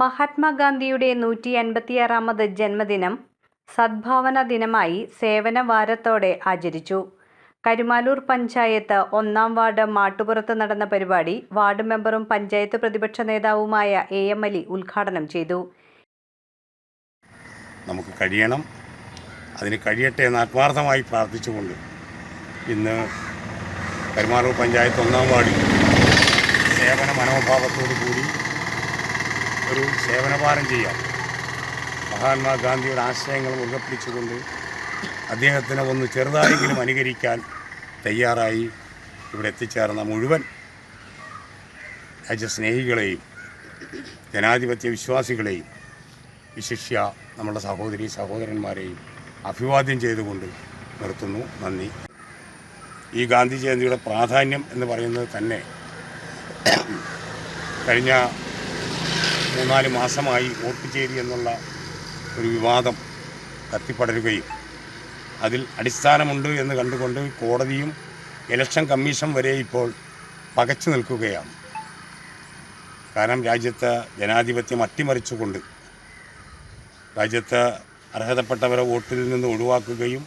മഹാത്മാഗാന്ധിയുടെ നൂറ്റി അൻപത്തിയാറാമത് ജന്മദിനം സദ്ഭാവന ദിനമായി സേവന വാരത്തോടെ ആചരിച്ചു. കരുമാലൂർ പഞ്ചായത്ത് ഒന്നാം വാർഡ് മാട്ടുപുറത്ത് നടന്ന പരിപാടി വാർഡ് മെമ്പറും പഞ്ചായത്ത് പ്രതിപക്ഷ നേതാവുമായ എ എം അലി ഉദ്ഘാടനം ചെയ്തു. നമുക്ക് കഴിയണം. അതിന് കഴിയട്ടെ എന്ന് ആത്മാർത്ഥമായി പ്രാർത്ഥിച്ചുകൊണ്ട് ഇന്ന് കരുമാലൂർ പഞ്ചായത്ത് ഒന്നാം വാർഡിൽ സേവന മനോഭാവത്തോടു കൂടി ഒരു സേവനഭാരം ചെയ്യാം. മഹാത്മാഗാന്ധിയുടെ ആശയങ്ങൾ മുറുകെ പിടിച്ചുകൊണ്ട് അദ്ദേഹത്തിനെ ഒന്ന് ചെറുതായെങ്കിലും അനുകരിക്കാൻ തയ്യാറായി ഇവിടെ എത്തിച്ചേർന്ന മുഴുവൻ രാജ്യസ്നേഹികളെയും ജനാധിപത്യ വിശ്വാസികളെയും വിശിഷ്യ നമ്മുടെ സഹോദരി സഹോദരന്മാരെയും അഭിവാദ്യം ചെയ്തുകൊണ്ട് നിർത്തുന്നു. നന്ദി. ഈ ഗാന്ധി ജയന്തിയുടെ പ്രാധാന്യം എന്ന് പറയുന്നത് തന്നെ കഴിഞ്ഞ മൂന്നാൽ മാസമായി വോട്ട് ചേരി എന്നുള്ള ഒരു വിവാദം കത്തിപ്പടരുകയും അതിൽ അടിസ്ഥാനമുണ്ട് എന്ന് കണ്ടുകൊണ്ട് കോടതിയും ഇലക്ഷൻ കമ്മീഷൻ വരെ ഇപ്പോൾ പകച്ചു നിൽക്കുകയാണ്. കാരണം രാജ്യത്ത് ജനാധിപത്യം അട്ടിമറിച്ചുകൊണ്ട് രാജ്യത്ത് അർഹതപ്പെട്ടവരെ വോട്ടിൽ നിന്ന് ഒഴിവാക്കുകയും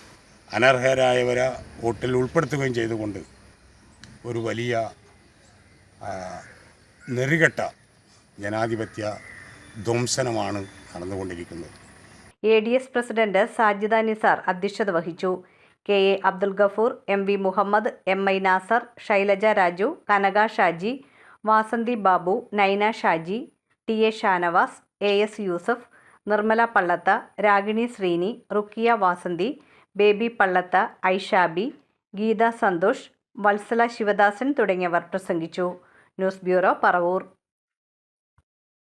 അനർഹരായവരെ വോട്ടിൽ ഉൾപ്പെടുത്തുകയും ചെയ്തുകൊണ്ട് ഒരു വലിയ നെറികെട്ട ജനാധിപത്യ ധ്വംസനമാണ് നടന്നുകൊണ്ടിരിക്കുന്നത്. A D S president Sajida Nisar അധ്യക്ഷത വഹിച്ചു. K A Abdul Gafoor M V Muhammad M I Nasar Shailaja Raju Kanaka Shaji Vasanthi Babu Naina Shaji T A Shanavas A S Yusuf Nirmala Pallath Ragini Srini Rukkiya Vasanthi Baby Pallath Aishabi Geetha Santhosh Vatsala Sivadasan തുടങ്ങിയവർ പ്രസംഗിച്ചു. News bureau Paravur.